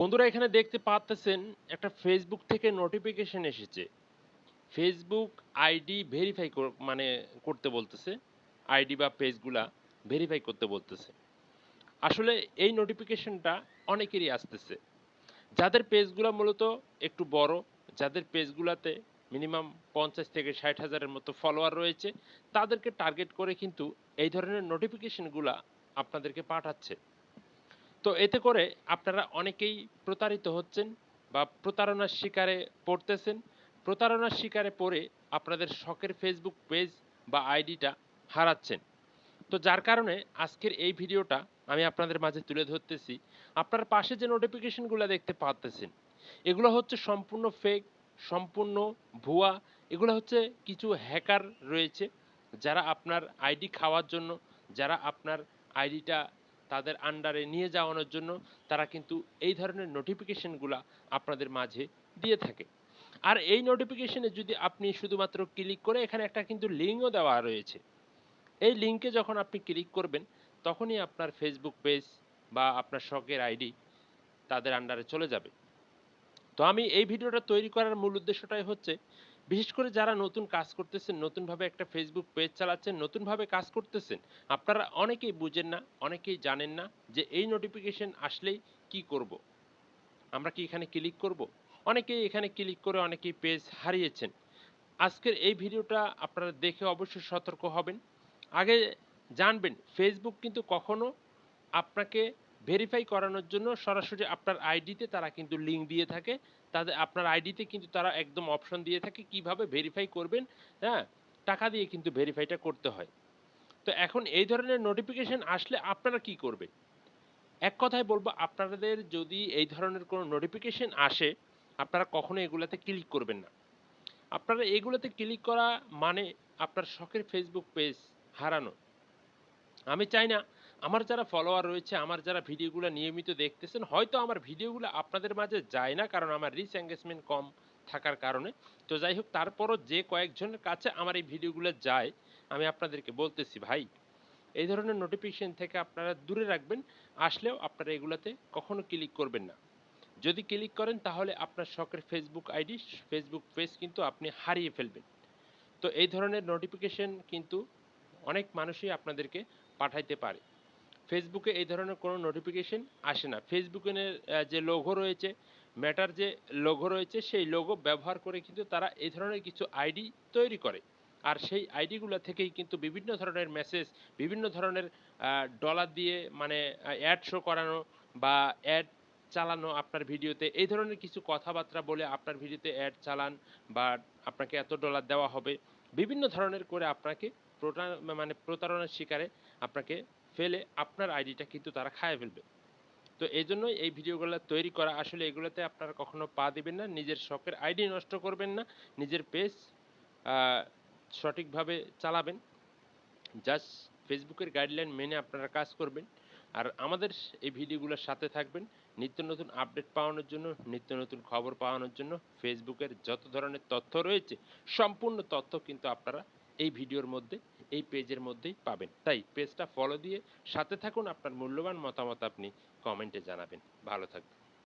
বন্ধুরা, এখানে দেখতে পাচ্তেছেন একটা ফেসবুক থেকে নোটিফিকেশন এসেছে। ফেসবুক আইডি ভেরিফাই মানে করতে বলতেছে। আইডি বা পেজগুলা ভেরিফাই করতে বলতেছে। আসলে এই নোটিফিকেশনটা অনেকেরই আসতেছে। যাদের পেজগুলো মূলত একটু বড়, যাদের পেজগুলোতে মিনিমাম পঞ্চাশ থেকে ষাট হাজারের মতো ফলোয়ার রয়েছে, তাদেরকে টার্গেট করে কিন্তু এই ধরনের নোটিফিকেশনগুলা আপনাদেরকে পাঠাচ্ছে। তো এতে করে আপনারা অনেকেই প্রতারিত হচ্ছেন বা প্রতারণার শিকারে পড়তেছেন। প্রতারণার শিকারে পড়ে আপনাদের শখের ফেসবুক পেজ বা আইডিটা হারাচ্ছেন। তো যার কারণে আজকের এই ভিডিওটা আমি আপনাদের মাঝে তুলে ধরতেছি। আপনার পাশে যে নোটিফিকেশনগুলো দেখতে পাচ্তেছেন এগুলো হচ্ছে সম্পূর্ণ ফেক সম্পূর্ণ ভুয়া। এগুলো হচ্ছে কিছু হ্যাকার রয়েছে, যারা আপনার আইডি খাওয়ার জন্য, যারা আপনার আইডিটা তাদের আন্ডারে নিয়ে যাওয়ানোর জন্য তারা কিন্তু এই ধরনের নোটিফিকেশনগুলো আপনাদের মাঝে দিয়ে থাকে। আর এই নোটিফিকেশনে যদি আপনি শুধুমাত্র ক্লিক করে এখানে একটা কিন্তু লিঙ্কও দেওয়া রয়েছে। এই লিঙ্কে যখন আপনি ক্লিক করবেন, তখনই আপনার ফেসবুক পেজ বা আপনার শখের আইডি তাদের আন্ডারে চলে যাবে। তো আমি এই ভিডিওটা তৈরি করার মূল উদ্দেশ্যটাই হচ্ছে বিশেষ করে যারা নতুন কাজ করতেছেন, নতুনভাবে একটা ফেসবুক পেজ চালাচ্ছেন, নতুনভাবে কাজ করতেছেন, আপনারা অনেকেই বুঝেন না, অনেকেই জানেন না যে এই নোটিফিকেশন আসলেই কি করব। আমরা কি এখানে ক্লিক করব। অনেকেই এখানে ক্লিক করে অনেকেই পেজ হারিয়েছেন আজকের এই ভিডিওটা আপনারা দেখে অবশ্যই সতর্ক হবেন আগে জানবেন ফেসবুক কিন্তু কখনো আপনাকে ভেরিফাই করানোর জন্য সরাসরি আপনার আইডিতে তারা কিন্তু লিঙ্ক দিয়ে থাকে। তাদের আপনার আইডিতে কিন্তু তারা একদম অপশন দিয়ে থাকে কীভাবে ভেরিফাই করবেন হ্যাঁ? টাকা দিয়ে কিন্তু ভেরিফাইটা করতে হয়। তো এখন এই ধরনের নোটিফিকেশন আসলে আপনারা কি করবেন? এক কথায় বলব, আপনাদের যদি এই ধরনের কোনো নোটিফিকেশন আসে, আপনারা কখনো এগুলাতে ক্লিক করবেন না। আপনারা এগুলোতে ক্লিক করা মানে আপনার শখের ফেসবুক পেজ হারানো। আমি চাই না আমার যারা ফলোয়ার রয়েছে, আমার যারা ভিডিওগুলো নিয়মিত দেখতেছেন, হয়তো আমার ভিডিওগুলো আপনাদের মাঝে যায় না কারণ আমার রিচ এঙ্গেজমেন্ট কম থাকার কারণে। তো যাই হোক, তারপরও যে কয়েকজনের কাছে আমার এই ভিডিওগুলো যায়, আমি আপনাদেরকে বলতেছি, ভাই, এই ধরনের নোটিফিকেশন থেকে আপনারা দূরে রাখবেন, আসলেও আপনারা এগুলোতে কখনো ক্লিক করবেন না। যদি ক্লিক করেন, তাহলে আপনার শখের ফেসবুক আইডি ফেসবুক পেজ কিন্তু আপনি হারিয়ে ফেলবেন। তো এই ধরনের নোটিফিকেশন কিন্তু অনেক মানুষই আপনাদেরকে পাঠাইতে পারে। ফেসবুকে এই ধরনের কোনো নোটিফিকেশন আসে না। ফেসবুকের যে লোগো রয়েছে ম্যাটার যে লোগো রয়েছে, সেই লোগো ব্যবহার করে কিন্তু তারা এই ধরনের কিছু আইডি তৈরি করে। আর সেই আইডিগুলো থেকেই কিন্তু বিভিন্ন ধরনের মেসেজ বিভিন্ন ধরনের ডলার দিয়ে মানে অ্যাড শো করানো বা অ্যাড চালানো আপনার ভিডিওতে। এই ধরনের কিছু কথাবার্তা বলে আপনার ভিডিওতে অ্যাড চালান বা আপনাকে এত ডলার দেওয়া হবে। বিভিন্ন ধরনের করে আপনাকে মানে প্রতারণার শিকারে আপনাকে ফেলে আপনার আইডিটা কিন্তু তারা খায় ফেলবে। তো এই জন্যই এই ভিডিওগুলো তৈরি করা, আসলে এগুলোতে আপনারা কখনো পা দিবেন না, নিজের শখের আইডি নষ্ট করবেন না, নিজের পেজ সঠিকভাবে চালাবেন। জাস্ট ফেসবুকের গাইডলাইন মেনে আপনারা কাজ করবেন। আর আমাদের এই ভিডিওগুলোর সাথে থাকবেন, নিত্য নতুন আপডেট পাওয়ানোর জন্য, নিত্য নতুন খবর পাওয়ানোর জন্য। ফেসবুকের যত ধরনের তথ্য রয়েছে, সম্পূর্ণ তথ্য কিন্তু আপনারা এই ভিডিওর মধ্যে, এই পেজের মধ্যেই পাবেন। তাই পেজটা ফলো দিয়ে সাথে থাকুন, আপনার মূল্যবান মতামত আপনি কমেন্টে জানাবেন। ভালো থাকবেন।